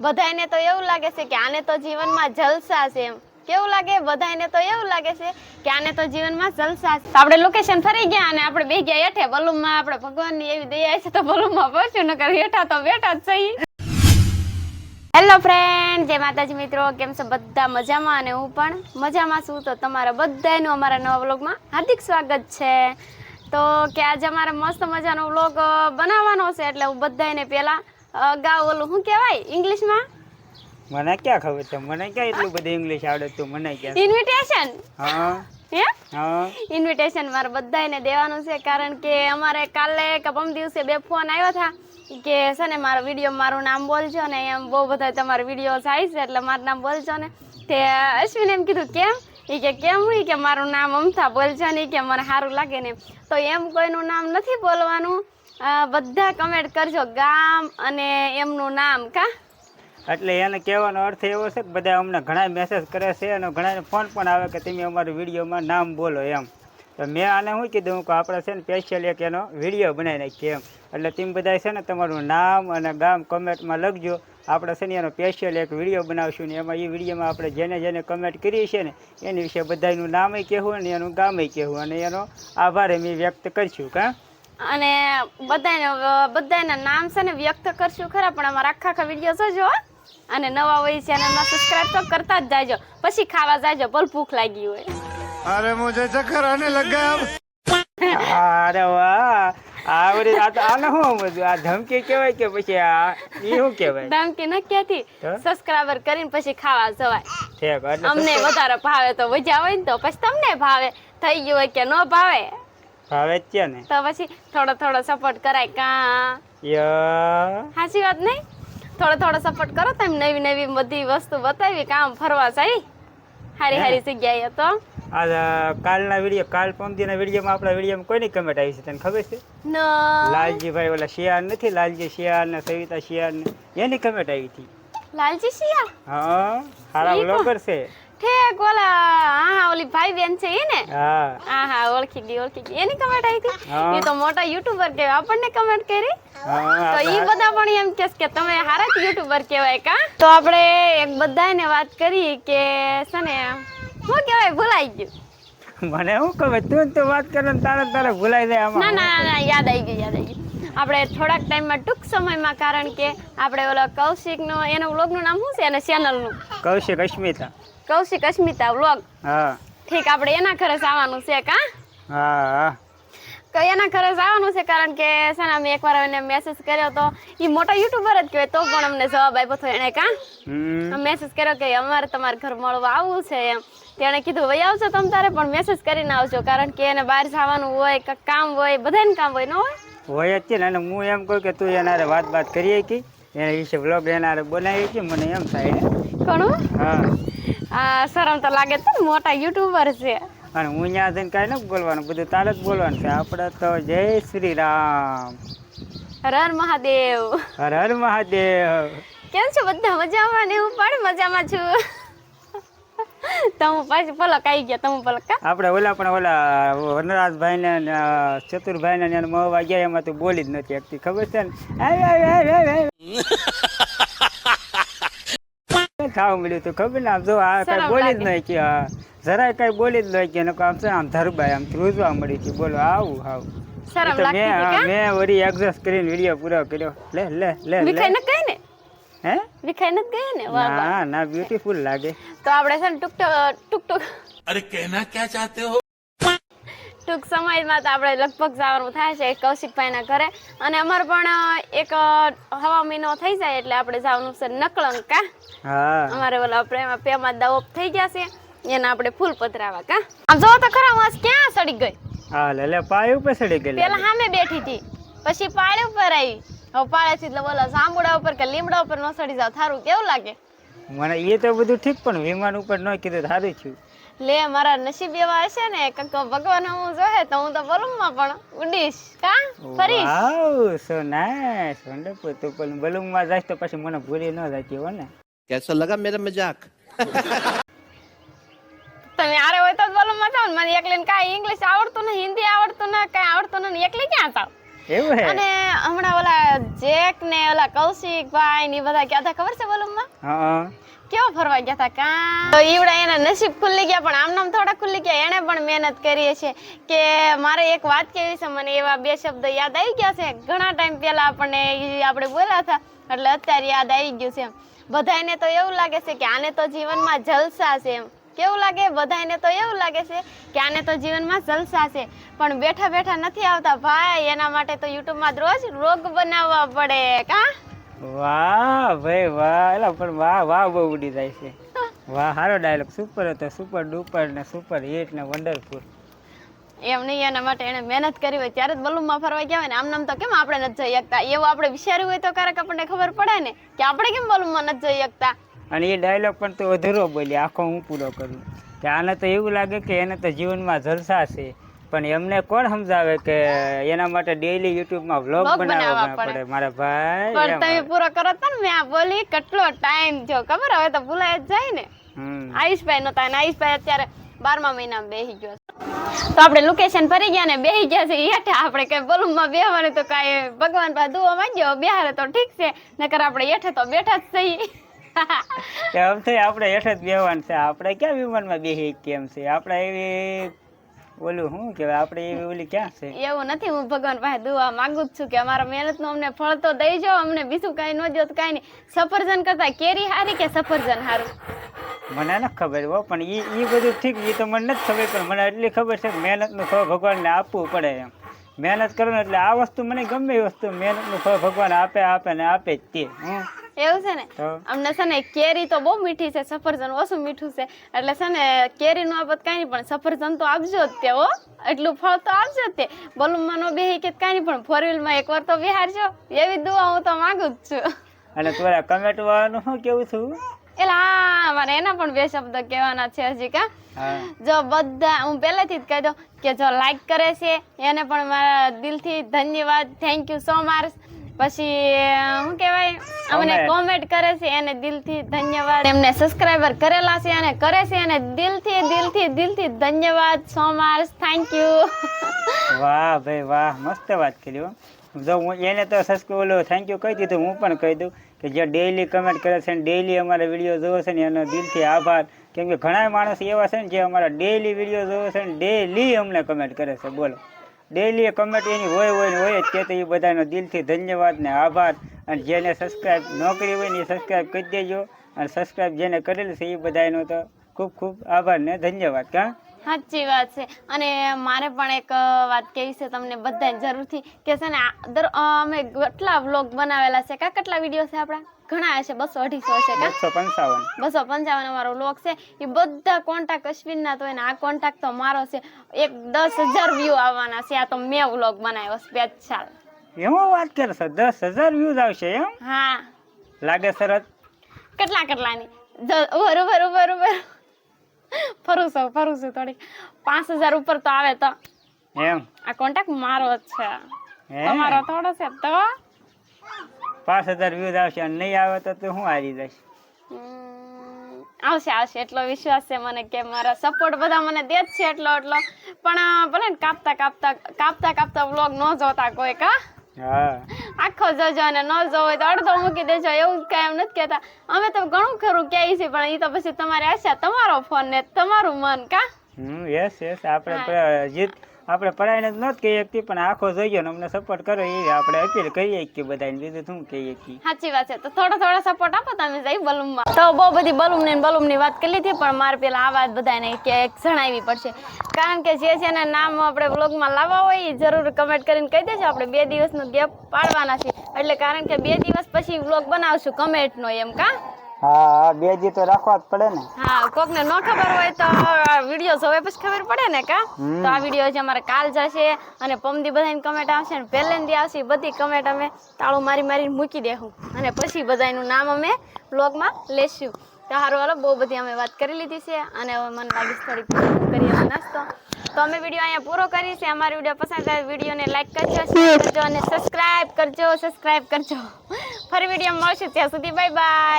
બધાયને તો એવું લાગે છે કે આને તો જીવનમાં જલસા છે એમ. કેવું લાગે? બધાયને તો એવું લાગે છે કે આને તો જીવનમાં જલસા છે. આપણે લોકેશન ફરી ગયા અને આપણે બે ગયા હેઠે. બલૂમમાં આપણે ભગવાનની એવી દયા છે તો બલૂમમાં પહોંચ્યું નકર હેઠા તો બેઠા જ સહી હેલો ફ્રેન્ડ જય માતાજી મિત્રો. કેમ છો? બધા મજામાં અને હું પણ મજામાં છું. તો તમારા બધાનું અમારા નવા વ્લોગમાં હાર્દિક સ્વાગત છે. તો કે આજે અમારે મસ્ત મજાનો વ્લોગ બનાવવાનો છે. એટલે હું બધાયને પહેલા અગાઉ ઓલું શું કહેવાય? ઇંગ્લિશમાં? મને ક્યાં ખબર છે? મને ક્યાં એટલું બધું ઇંગ્લિશ આવડે તું મને ક્યાં ઇન્વિટેશન હા. હે? હા. ઇન્વિટેશન મારે બધાને દેવાનું છે કારણ કે અમારે કાલે કે દિવસે બે ફોન આવ્યા હતા કે છે ને મારો વીડિયો મારું નામ બોલજો ને એમ બહુ બધા તમારા વીડિયો થાય છે એટલે મારું નામ બોલજો ને. તે અશ્વિને એમ કીધું કેમ? એ કે કેમ એ કે મારું નામ અમથા બોલજો ને. કે મને સારું લાગે ને. તો એમ કોઈનું નામ નથી બોલવાનું બધા કમેન્ટ કરજો. ગામ અને એમનું નામ, કા? એટલે એને કહેવાનો અર્થ એવો છે કે બધા અમને ઘણા મેસેજ કરે છે અને ઘણાને ફોન પણ આવે કે તમે અમારા વિડીયોમાં નામ બોલો એમ. તો મેં આને શું કીધું? કે આપણે છે ને સ્પેશિયલ એક એનો વીડિયો બનાવી નાખીએ એમ. એટલે તમે બધા છે ને તમારું નામ અને ગામ કમેન્ટમાં લખજો. આપણે છે ને એનો સ્પેશિયલ એક વીડિયો બનાવશું ને એમાં એ વિડીયોમાં આપણે જેને જેને કમેન્ટ કરી છે ને એની વિશે બધાનું નામય કહેવું અને એનું ગામે કહેવું અને એનો આભાર અમે વ્યક્ત કરીશું, કાં? અને બધાને બધાના નામ છે ને વ્યક્ત કરશું ખરા પણ અમારા આખા આખા વીડિયો જોજો અને નવા હોય ચેનલમાં સબસ્ક્રાઇબ તો કરતા જ જાજો. પછી ખાવા જાજો ભલ ભૂખ લાગી હોય. અરે મુજે ચક્કર આને લગાવ. અરે વાહ. આવડી આ તો આને શું બધું આ ધમકી કહેવાય કે પછી આ એ શું કહેવાય? ધમકી ન ક્યાંથી સબસ્ક્રાઇબર કરીને પછી ખાવા જવાય. ઠીક અમને વધારે ભાવે તો મજા હોય ને તો પછી તમને ભાવે. થઈ ગયું હોય કે ન ભાવે. ભાવે જ છે ને. તો પછી થોડો થોડો સપોર્ટ કરાય. કા? ય. સાચી વાત નહીં? થોડો થોડો સપોર્ટ કરો તમે નવી નવી બધી વસ્તુ બતાવી કામ ફરવા જાય. હારી હારી જગ્યાએ તો આ કાલના વીડિયો કાલ પમદીના વિડીયોમાં આપણા વિડીયોમાં કોઈની કમેન્ટ આવી છે તને ખબર છે? ન. લાલજીભાઈ ઓલા શિયાળ નથી? લાલજી શિયાળ ને સવિતા શિયાળ ને એની કમેન્ટ આવી હતી. લાલજી શિયાળ? હા સારા બ્લોગર છે. ઠેક ઓલા હા હા ઓલી ભાઈ બેન છે એ ને. હા. હા હા ઓળખી ગઈ ઓળખી ગઈ. એની કમેન્ટ આવી હતી? એ તો મોટા યુટ્યુબર કહેવાય. આપણને કમેન્ટ કરી? તો એ બધા પણ એમ કેસ કે તમે હારા યુટ્યુબર કહેવાય કા? તો આપણે એક બધાને વાત કરી કે છે ને શું કહેવાય ભૂલાઈ ગયું. મને શું કહે તું તો વાત કરે તારે તારે ભૂલાઈ જાય ના ના ના યાદ આવી ગયું યાદ આવી ગયું. આપણે થોડાક ટાઈમમાં ટૂંક સમયમાં કારણ કે આપણે ઓલા કૌશિકનો એનું વ્લોગનું નામ શું છે? અને ચેનલનું કૌશિક અસ્મિતા. કૌશિક અસ્મિતા વ્લોગ. હા. ઠીક આપણે એના ઘરે જ આવવાનું છે કા હા? તો એના ઘરે જ આવવાનું છે કારણ કે છે ને અમે એકવાર એને મેસેજ કર્યો તો એ મોટા યુટ્યુબર જ કહેવાય તો પણ અમને જવાબ આપ્યો હતો એણે કા મેસેજ કર્યો કે અમારે તમારા ઘર મળવા આવવું છે એમ. તેણે કીધું વહી આવજો તમ તારે પણ મેસેજ કરીને આવજો કારણ કે એને બહાર જવાનું હોય કામ હોય બધાને કામ હોય ન હોય? હોય જ છે ને અને હું એમ કહું કે તું એનારે વાત વાત કરીએ કે એના વિશે બ્લોગ એના હારે બનાવીએ કે મને એમ થાય. ઘણું? હા. આ શરમ તો લાગે તો ને મોટા યુટ્યુબર છે. અને હું ત્યાં જઈને કાંઈ નથી બોલવાનું બધું તારે જ બોલવાનું છે. આપણે તો જય શ્રી રામ. હર હર મહાદેવ. હર હર મહાદેવ. કેમ છો બધા? મજામાં ને હું પણ મજામાં છું. તમે પાછી પલક આવી ગયા તમે પલક કા? આપણે ઓલા પણ ઓલા વનરાજભાઈ ને ચતુરભાઈ ને એને મહવા ગયા એમાં તું બોલી જ નથી શકતી. ખબર છે ને. થાવ મળ્યું તું? ખબર ને? આમ જો આ કઈ બોલી જ નહીં કે જરાય કઈ બોલી જ નહીં કે નકર આમ છે આમ ધરબાઈ આમ ધ્રુજવા મળી હતી બોલો આવું આવું. મેં કા? મેં વળી એક્ઝોસ્ટ કરીને વીડિયો પૂરો કર્યો. લે લે લે મીઠાઈ ન કઈ ને? હે? વિખાઈ નથી ગયા ને? ના ના બ્યુટીફુલ લાગે. તો આપણે છે ટુક ટુક ટુક અરે કહેના ક્યાં ચાહતે હો? ટૂંક સમયમાં તો આપણે લગભગ જવાનું થાય છે કૌશિકભાઈના ઘરે. અને અમારે પણ એક હવા મહિનો થઈ જાય એટલે આપણે જવાનું છે નકળંકા અમારે ઓલા આપણે પેમાં દવોપ થઈ ગયા છે. એને આપણે ફૂલ પધરાવા કા? આમ જો તો ખરા વાસ ક્યાં સડી ગઈ? હા લે લે પાય ઉપર સડી ગઈ પેલા સામે બેઠી હતી. પછી પાળે ઉપર આવી. પાળેથી એટલે બોલો જાંબુડા ઉપર કે લીમડા ઉપર નો ચડી જાવ થારું કેવું લાગે? મને એ તો બધું ઠીક પણ વિમાન ઉપર ન કીધું થારું થયું. લે મારા નસીબ એવા હશે ને કંઈક ભગવાન હું જોહે તો હું તો બલૂમમાં પણ ઉડીશ કા? ફરીશ? વાવ સો નાઈસ વન્ડરફુલ તું પણ બલૂમમાં જાય તો પછી મને ભૂલી ન જતી હો ને. કેસો લગા મેરા મજાક? તમે આરે હોય તો જ બલૂમમાં થાવ મને એકલીને કાંઈ ઇંગ્લિશ આવડતું ને હિન્દી આવડતું ને કાંઈ આવડતું ને એકલી ક્યાં થાવ એવું હે? અને હમણાં ઓલા જેક ને ઓલા કૌશિક ભાઈ ને બધા ગયા હતા ખબર છે બોલુમાં હા કેવો ફરવા ગયા હતા કા? તો ઈવડા એના નસીબ ખુલ્લી ગયા પણ આમ નામ થોડા ખુલ્લી ગયા. એને પણ મહેનત કરી છે કે મારે એક વાત કેવી છે મને એવા બે શબ્દ યાદ આવી ગયા છે. ઘણા ટાઈમ પહેલા આપણને આપણે બોલ્યા હતા એટલે અત્યારે યાદ આવી ગયું છે. એમ બધાયને તો એવું લાગે છે કે આને તો જીવનમાં જલસા છે એમ. કેવું લાગે? બધાને તો એવું લાગે છે કે આને તો જીવનમાં જલસા છે. પણ બેઠા બેઠા નથી આવતા. ભાઈ એના માટે તો યુટ્યુબમાં રોજ રોગ બનાવવા પડે. કા? વાહ ભાઈ વાહ. એલા પણ વાહ વાહ બહુ ઉડી જાય છે. વાહ સારો ડાયલોગ સુપર હતો. સુપર ડુપર ને સુપર હિટ ને વન્ડરફુલ એમ નહીં એના માટે એને મહેનત કરી હોય ત્યારે જ બલૂમમાં ફરવા ગયા હોય ને. આમ નામ તો કેમ આપણે નથી જઈ શકતા? એવું આપણે વિચાર્યું હોય તો ક્યારેક આપણને ખબર પડે ને કે આપણે કેમ બલૂમમાં નથી જઈ શકતા? અને એ ડાયલોગ પણ તું અધૂરો બોલી આખો હું પૂરો કરું. કે આને તો એવું લાગે કે એને તો જીવનમાં જલસા છે. પણ એમને કોણ સમજાવે કે એના માટે ડેઈલી યુટ્યુબમાં વ્લોગ બનાવવા પડે. મારા ભાઈ પણ તમે પૂરો કરો તો ને મેં બોલી કેટલો ટાઈમ થયો ખબર? હવે તો ભૂલાય જ જાય ને. આયુષભાઈ નતા અને આયુષભાઈ અત્યારે બારમા મહિનામાં બેસી ગયો તો આપણે લોકેશન ફરી ગયા ને બેસી ગયા છે હેઠે આપણે કઈ બલૂનમાં બેહવાનું તો કાંઈ ભગવાન પાસે દુઆ માંગ્યો બેહારે તો ઠીક છે નકર આપણે હેઠે તો બેઠા જ છીએ. કે આમ આપણે હેઠ જ બેહવાનું છે. આપણે ક્યાં વિમાનમાં બેહી કેમ છે? આપણે એવી ઓલું શું કહેવાય? આપણે એવી ઓલી ક્યાં છે? એવું નથી. હું ભગવાન પાસે દુઆ માંગુ જ છું કે અમારા મહેનતનું અમને ફળ તો દઈ જાઓ. અમને બીજું કાંઈ ન દો તો કાંઈ નહીં. સફરજન કરતા કેરી હારી કે સફરજન હારું? મને નથી ખબર હો પણ ઈ ઈ બધું ઠીક ઈ તો મને નથી ખબર પણ મને એટલી ખબર છે મહેનત મહેનતનું ફળ ભગવાનને આપવું પડે એમ. મહેનત કરો ને એટલે આ વસ્તુ મને ગમે એ વસ્તુ. મહેનતનું ફળ ભગવાન આપે આપે ને આપે જ તે હમ એવું છે ને? અમને છે ને કેરી તો બહુ મીઠી છે સફરજન ઓછું મીઠું છે. એટલે છે ને કેરીનું આપત કાંઈ નહીં પણ સફરજન તો આપજો જ તે હો. એટલું ફળ તો આપજો જ તે. બલૂનમાં નો બેહી કે કાંઈ નહીં પણ ફોર વ્હીલમાં એકવાર તો બિહારજો એવી દુઆ હું તો માંગુ જ છું. અને તમારા કમેન્ટ વાળાનું શું કેવું છું? એટલે હા મારે એના પણ બે શબ્દ કહેવાના છે હજી કા. જો બધા હું પહેલેથી જ કહી દઉં કે જો લાઈક કરે છે એને પણ મારા દિલથી ધન્યવાદ. થેન્ક યુ સો મચ પછી શું કહેવાય અમને કોમેન્ટ કરે છે એને દિલથી ધન્યવાદ. એમને સબસ્ક્રાઈબર કરેલા છે અને કરે છે અને દિલથી દિલથી દિલથી ધન્યવાદ સો મચ થેન્ક યુ વાહ ભાઈ વાહ મસ્ત વાત કરી હો. જો હું એને તો સસ્ક ઓલો થેન્ક યુ કહી દીધું હું પણ કહી દઉં કે જે ડેઈલી કમેન્ટ કરે છે ને ડેઈલી અમારા વીડિયો જોવે છે ને એનો દિલથી આભાર. કેમ કે ઘણા માણસ એવા છે ને જે અમારા ડેઈલી વીડિયો જોવે છે ને ડેઈલી અમને કમેન્ટ કરે છે બોલો. ડેઈલી કમેન્ટ એની હોય હોય ને હોય જ તે તો એ બધાનો દિલથી ધન્યવાદ ને આભાર. અને જેને સબસ્ક્રાઈબ ન કરી હોય ને એ સબસ્ક્રાઈબ કરી દેજો. અને સબસ્ક્રાઈબ જેને કરેલું છે એ બધાનો તો ખૂબ ખૂબ આભાર ને ધન્યવાદ કાં સાચી વાત છે. અને મારે પણ એક વાત કેવી છે તમને બધાને જરૂરથી કે છે ને દર અમે કેટલા વ્લોગ બનાવેલા છે. કા કેટલા વીડિયો છે આપણા? ઘણા હશે બસો અઢીસો હશે કા? બસો પંચાવન. બસો પંચાવન અમારો વ્લોગ છે. એ બધા કોન્ટેક્ટ અશ્વિનના તો એને આ કોન્ટેક્ટ તો મારો છે. એક દસ હજાર વ્યૂ આવવાના છે. આ તો મેં વ્લોગ બનાવ્યો સ્પેશિયલ એમાં વાત કરશો દસ હજાર વ્યૂઝ આવશે એમ? હા. લાગે સરસ. કેટલા કેટલાની? ઉભર ઉભર ઉભર ફરું છું ફરું છું થોડીક પાંચ હજાર ઉપર તો આવે તો. એમ? આ કોન્ટેક્ટ મારો જ છે. તમારો થોડો છે તો. પાંચ હજાર વ્યૂઝ આવશે અને નહીં આવે તો તું શું હારી જઈશ? આવશે આવશે. એટલો વિશ્વાસ છે મને કે મારા સપોર્ટ બધા મને દે જ છે એટલો એટલો. પણ ભલે ને કાપતા કાપતા કાપતા કાપતા વ્લોગ ન જોતા કોઈ કા હા. આખો જજો અને ન જવો હોય તો અડધો મૂકી દેજો એવું કાંઈ એમ નથી કહેતા. અમે તો ઘણું ખરું કહે છે પણ એ તો પછી તમારી આશા તમારો ફોન ને તમારું મન કા? હમ યસ યસ આપણે જીત આપણે પડાઈને જ કહીએ શકતી પણ આખો જોઈએ અમને સપોર્ટ કરો, એ આપણે અપીલ કરીએ કે બધાને બીજું શું કહીએ સાચી વાત છે. તો થોડો થોડો સપોર્ટ આપો તમે જઈ બલૂમમાં તો બહુ બધી બલૂમ ને બલૂમની વાત કરી લીધી, પણ મારે પેલા આ વાત બધાને કે જણાવી પડશે. કારણ કે જે છે ને નામ આપણે વ્લોગમાં લાવવા હોય, એ જરૂર કમેન્ટ કરીને કહી દેજો. આપણે બે દિવસનો ગેપ પાડવાના છે એટલે કારણ કે બે દિવસ પછી વ્લોગ બનાવશું કમેન્ટનો એમ કા? હા હા બે જી તો રાખવા જ પડે ને. હા કોકને ન ખબર હોય તો વીડિયો જોવે પછી ખબર પડે ને કા? તો આ વીડિયો છે અમારે કાલ જશે અને પમદી બધાની કમેન્ટ આવશે ને પહેલેથી આવશે બધી કમેન્ટ અમે તાળું મારી મારી મૂકી દેહું. અને પછી બધાનું નામ અમે બ્લોગમાં લેશું. તો હારું વાલો બહુ બધી અમે વાત કરી લીધી છે અને હવે મને લાગે છે થોડીક કરીએ નાસ્તો. તો અમે વીડિયો અહીંયા પૂરો કરીએ છીએ. અમારો વીડિયો પસંદ આવે વિડીયોને લાઈક કરજો શેર કરજો અને સબસ્ક્રાઈબ કરજો સબસ્ક્રાઇબ કરજો. ફરી વીડિયો મળશે ત્યાં સુધી બાય બાય